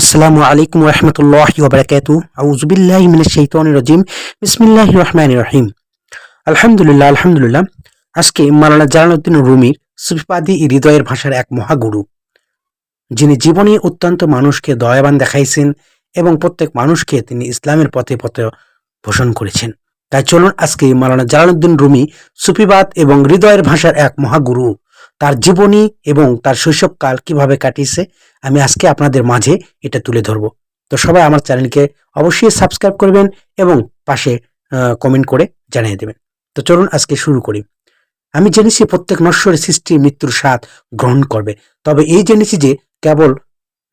আসসালামু আলাইকুম রহমতুল্লাহ ওবরাকাতু আউজুবিল্লাহ মিনাশ শাইতানির রাজিম। বিসমিল্লাহির রহমানির রহিম। আলহামদুলিল্লাহ আলহামদুলিল্লাহ। আজকে মাওলানা জালালউদ্দিন রুমির সুফিবাদী হৃদয়ের ভাষার এক মহাগুরু, যিনি জীবনে অত্যন্ত মানুষকে দয়াবান দেখাইছেন এবং প্রত্যেক মানুষকে তিনি ইসলামের পথে পথে পোষণ করেছেন। তাই চলুন আজকে মাওলানা জালালউদ্দিন রুমি সুফিবাদ এবং হৃদয়ের ভাষার এক মহাগুরু তার জীবনী এবং তার শৈশবকাল কীভাবে কাটিয়েছে, আমি আজকে আপনাদের মাঝে এটা তুলে ধরবো। তো সবাই আমার চ্যানেলকে অবশ্যই সাবস্ক্রাইব করবেন এবং পাশে কমেন্ট করে জানিয়ে দেবেন। তো চলুন আজকে শুরু করি। আমি জেনেছি প্রত্যেক নশ্বরের সৃষ্টি মৃত্যুর স্বাদ গ্রহণ করবে। তবে এই জেনেছি যে কেবল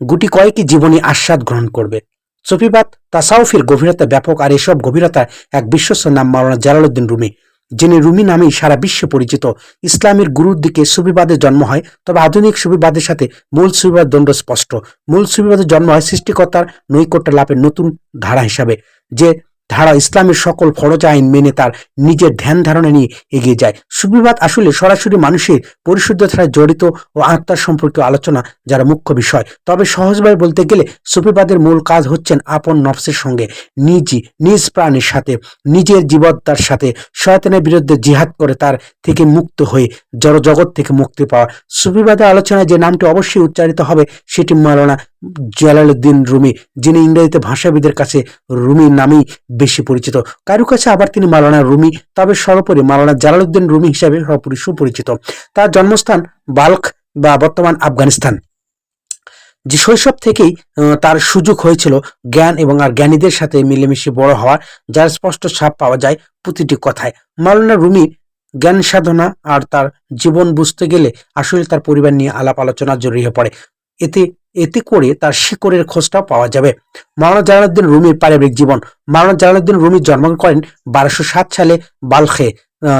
গুটি কয়েকই জীবনী আস্বাদ গ্রহণ করবে। সফিবাদ, তাসাউফের গভীরতা ব্যাপক আর এসব গভীরতা এক বিশ্বস্ত নাম মাওলানা জালালউদ্দিন রুমি যিনি রুমি নামেই সারা বিশ্বে পরিচিত। ইসলামের গুরুর দিকে সুবিবাদের জন্ম হয়, তবে আধুনিক সুবিবাদের সাথে মূল সুবিবাদ দণ্ড স্পষ্ট। মূল সুবিবাদের জন্ম হয় সৃষ্টিকর্তার নৈকট্য লাভের নতুন ধারা হিসাবে, যে ধারা ইসলামের সকল ফরজ আইন মেনে তার নিজের ধ্যান ধারণা নিয়ে এগিয়ে যায়। সুবিবাদ আসলে সরাসরি মানুষের পরিশুদ্ধ পরিশুদ্ধতায় জড়িত ও আত্মার সম্পর্কে আলোচনা যারা মুখ্য বিষয়। তবে সহজভাবে বলতে গেলে সুফিবাদের মূল কাজ হচ্ছেন আপন নফসের সঙ্গে নিজই নিজ প্রাণের সাথে, নিজের জীবদ্দার সাথে, শয়তানের বিরুদ্ধে জিহাদ করে তার থেকে মুক্ত হয়ে জড় জগৎ থেকে মুক্তি পাওয়া। সুফিবাদের আলোচনায় যে নামটি অবশ্যই উচ্চারিত হবে, সেটি মাওলানা জালালউদ্দিন রুমি, যিনি ইংরেজিতে ভাষাবিদের কাছে রুমি নামেই বেশি পরিচিত। কারও কাছে আবার তিনি মাওলানা রুমি, তবে সর্বোপরি মাওলানা জালালউদ্দিন রুমি হিসাবে সর্বোপরি সুপরিচিত। তার জন্মস্থান বাল্ক বা বর্তমান আফগানিস্তান। যে শৈশব থেকেই তার সুযোগ হয়েছিল জ্ঞান এবং আর জ্ঞানীদের সাথে মিলেমিশে বড় হওয়ার, যার স্পষ্ট ছাপ পাওয়া যায় প্রতিটি কথায়। মাওলানা রুমি জ্ঞান সাধনা আর তার জীবন বুঝতে গেলে আসলে তার পরিবার নিয়ে আলাপ আলোচনা জরুরি হয়ে পড়ে। এতে এতে করে তার শিকড়ের খোঁজটাও পাওয়া যাবে। মাওলানা জালালউদ্দিন রুমির পারিবারিক জীবন। মাওলানা জালালউদ্দিন রুমি জন্মগ্রহণ করেন বারোশো সাত সালে বালখে।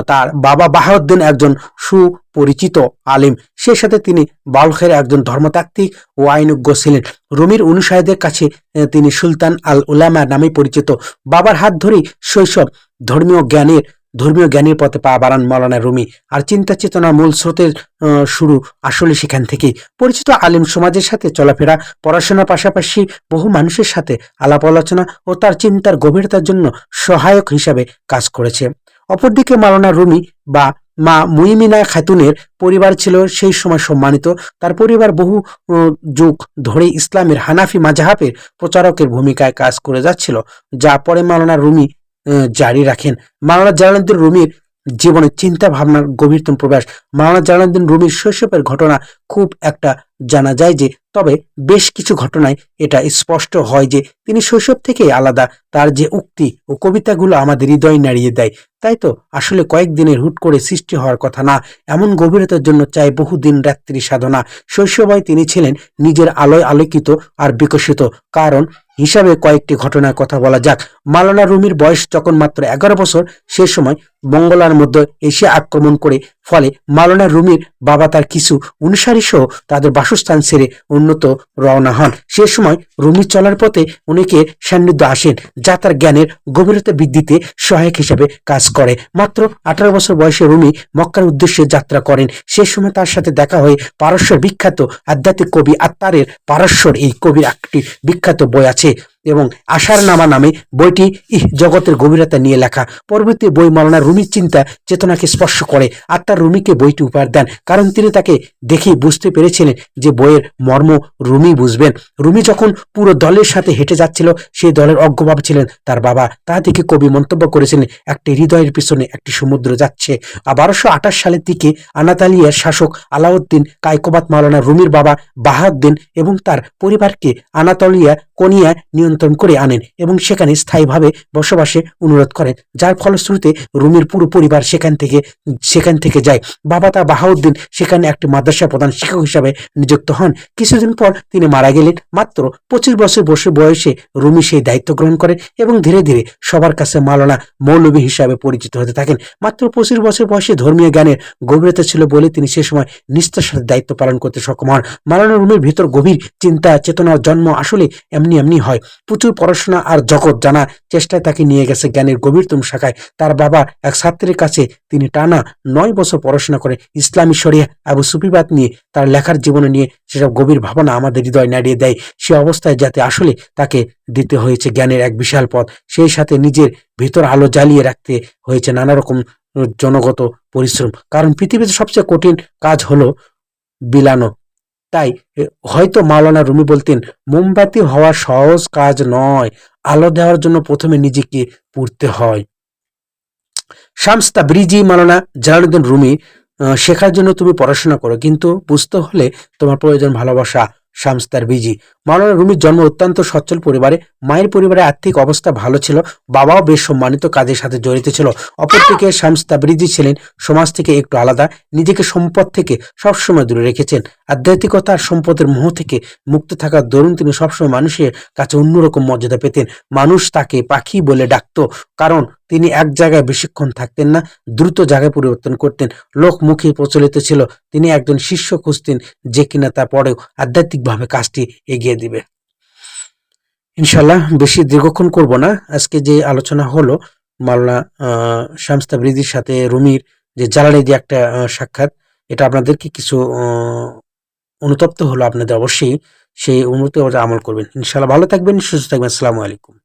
তার বাবা বাহাউদ্দিন একজন সুপরিচিত আলিম। সেই সাথে তিনি বালখের একজন ধর্মতাত্ত্বিক ও আইনজ্ঞ ছিলেন। রুমির অনুসারীদের কাছে তিনি সুলতান আল উলামা নামে পরিচিত। বাবার হাত ধরেই শৈশব ধর্মীয় জ্ঞানের ধর্মীয় জ্ঞানের পথে পা বাড়ান মৌলানা রুমি। আর চিন্তা চেতনার মূল স্রোতের শুরু আসলে সেখান থেকেই। পরিচিত আলিম সমাজের সাথে চলাফেরা, পড়াশোনার পাশাপাশি বহু মানুষের সাথে আলাপ আলোচনা ও তার চিন্তার গভীরতার জন্য সহায়ক হিসাবে কাজ করেছে। অপরদিকে মাওলানা রুমি বা মা মুইমিনা খাতুনের পরিবার ছিল সেই সময় সম্মানিত। তার পরিবার বহু যুগ ধরে ইসলামের হানাফি মাজাহাবের প্রচারকের ভূমিকায় কাজ করে যাচ্ছিল, যা পরে মাওলানা রুমি জারি রাখেন। মাওলানা জালালউদ্দিন রুমির জীবনে চিন্তা ভাবনার গভীরতম প্রবেশ মাওলানা জালালউদ্দিন রুমির শৈশবের ঘটনা খুব একটা জানা যায় যে তবে বেশ কিছু ঘটনায় এটা স্পষ্ট হয় যে তিনি শৈশব থেকেই আলাদা। তার যে উক্তি ও কবিতাগুলো আমাদের হৃদয় নাড়িয়ে দেয়, তাই তো আসলে কয়েকদিনের হুট করে সৃষ্টি হওয়ার কথা না, এমন গভীরতার জন্য চাই বহুদিন রাত্রি সাধনা। শৈশবায় তিনি ছিলেন নিজের আলোয় আলোকিত আর বিকশিত। কারণ হিসাবে কয়েকটি ঘটনার কথা বলা যাক। মালানা রুমির বয়স যখন মাত্র এগারো বছর, সে সময় মঙ্গলার মধ্যে এসে আক্রমণ করে ফলে মালানা রুমির বাবা তার কিছু অনুসারী সহ তাদের বাসস্থান ছেড়ে উন্নত রওনা হন। সে সময় রুমি চলার পথে অনেকে সান্নিধ্য আসেন, যা তার জ্ঞানের গভীরতা বৃদ্ধিতে সহায়ক হিসাবে কাজ করে। মাত্র আঠারো বছর বয়সে রুমি মক্কার উদ্দেশ্যে যাত্রা করেন। সে সময় তার সাথে দেখা হয়ে পারস্যের বিখ্যাত আধ্যাত্মিক কবি আত্মারের পারস্যর এই কবির একটি বিখ্যাত বই আছে। এবং আশার নামা নামে বইটি, ইহ, জগতের গভীরতা নিয়ে লেখা। পরবর্তী বই মাওলানা রুমির চিন্তা চেতনাকে স্পর্শ করে, আর আত্মার রুমিকে বইটি উপহার দেন, কারণ তিনি তাকে দেখে বুঝতে পেরেছিলেন যে বইয়ের মর্ম রুমি বুঝবেন। রুমি যখন পুরো দলের সাথে হেঁটে যাচ্ছিল সেই দলের অজ্ঞ ছিলেন তার বাবা। তা থেকে কবি মন্তব্য করেছিলেন একটি হৃদয়ের পিছনে একটি সমুদ্র যাচ্ছে। আর বারোশো আঠাশ সালের দিকে আনাতালিয়ার শাসক আলাউদ্দিন কায়কোবাত মাওলানা রুমির বাবা বাহাউদ্দিন এবং তার পরিবারকে আনাতলিয়া কোনিয়া নিয়ন্ত্রণ করে আনেন এবং সেখানে স্থায়ীভাবে বসবাসে অনুরোধ করেন, যার ফলশ্রুতিতে রুমির পুরো পরিবার সেখান থেকে সেখান থেকে যায়। বাবা তা বাহাউদ্দিন সেখানে একটি মাদ্রাসা প্রধান শিক্ষক হিসাবে নিযুক্ত হন। কিছুদিন পর তিনি মারা গেলেন। মাত্র পঁচিশ বছর বসে বয়সে রুমি সেই দায়িত্ব গ্রহণ করেন এবং ধীরে ধীরে সবার কাছে মালানা মৌলবী হিসাবে পরিচিত হতে থাকেন। মাত্র পঁচিশ বছর বয়সে ধর্মীয় জ্ঞানের গভীরতা ছিল বলে তিনি সে সময় নিষ্ঠার সাথে দায়িত্ব পালন করতে সক্ষম হন। মালানা রুমির ভিতর গভীর চিন্তা চেতনার জন্ম আসলে এমনি এমনি হয়। প্রচুর পড়াশোনা আর জগৎ জানা চেষ্টায় তাকে নিয়ে গেছে জ্ঞানের গভীরতম শাখায়। তার বাবা এক ছাত্রের কাছে তিনি টানা নয় বছর পড়াশোনা করে ইসলামী শরিয়া আবু সুফিবাদ নিয়ে তার লেখার জীবনে নিয়ে সেসব গভীর ভাবনা আমাদের হৃদয় নাড়িয়ে দেয়। সে অবস্থায় যাতে আসলে তাকে দিতে হয়েছে জ্ঞানের এক বিশাল পথ, সেই সাথে নিজের ভিতর আলো জ্বালিয়ে রাখতে হয়েছে নানা রকম জনগত পরিশ্রম। কারণ পৃথিবীতে সবচেয়ে কঠিন কাজ হলো বিলানো। তাই হয়তো মাওলানা রুমি বলতেন, মোমবাতি হওয়া সহজ কাজ নয়, আলো দেওয়ার জন্য প্রথমে নিজেকে পুড়তে হয়। শামস্তা ব্রিজি মালানা জালালুদ্দিন রুমি শেখার জন্য তুমি পড়াশোনা করো, কিন্তু বুঝতে হলে তোমার প্রয়োজন ভালোবাসা। শামস্তার বিজি। মাওলানা রুমির জন্ম অত্যন্ত সচ্ছল পরিবারে। মায়ের পরিবারে আর্থিক অবস্থা ভালো ছিল। বাবাও বেশ সম্মানিত কাজের সাথে জড়িত ছিল। অপরদিকে শামস তাবরিজি ছিলেন। সমাজ থেকে একটু আলাদা। নিজেকে সম্পদ থেকে সবসময় দূরে রেখেছেন। আধ্যাত্মিকতা আর সম্পদের মোহ থেকে মুক্ত থাকার দরুন তিনি সবসময় মানুষের কাছে অন্যরকম মর্যাদা পেতেন। মানুষ তাকে পাখি বলে ডাকতো। কারণ তিনি এক জায়গায় বেশিক্ষণ থাকতেন না দ্রুত জায়গায় পরিবর্তন করতেন। লোক মুখে প্রচলিত ছিল তিনি একজন শিষ্য খুঁজতেন যে কিনা তারপরেও আধ্যাত্মিকভাবে কাজটি এগিয়ে দিবে। ইনশাল্লাহ বেশি দীর্ঘক্ষণ করব না। আজকে যে আলোচনা হলো মাওলানা আহ, শামস তাবরিজির সাথে রুমির যে জালালি দিয়ে একটা সাক্ষাৎ এটা আপনাদেরকে কিছু অনুতপ্ত হলো আপনাদের অবশ্যই। সেই অনুমতি আমল করবেন। ইনশাল্লাহ ভালো থাকবেন সুস্থ থাকবেন। আসসালামু আলাইকুম।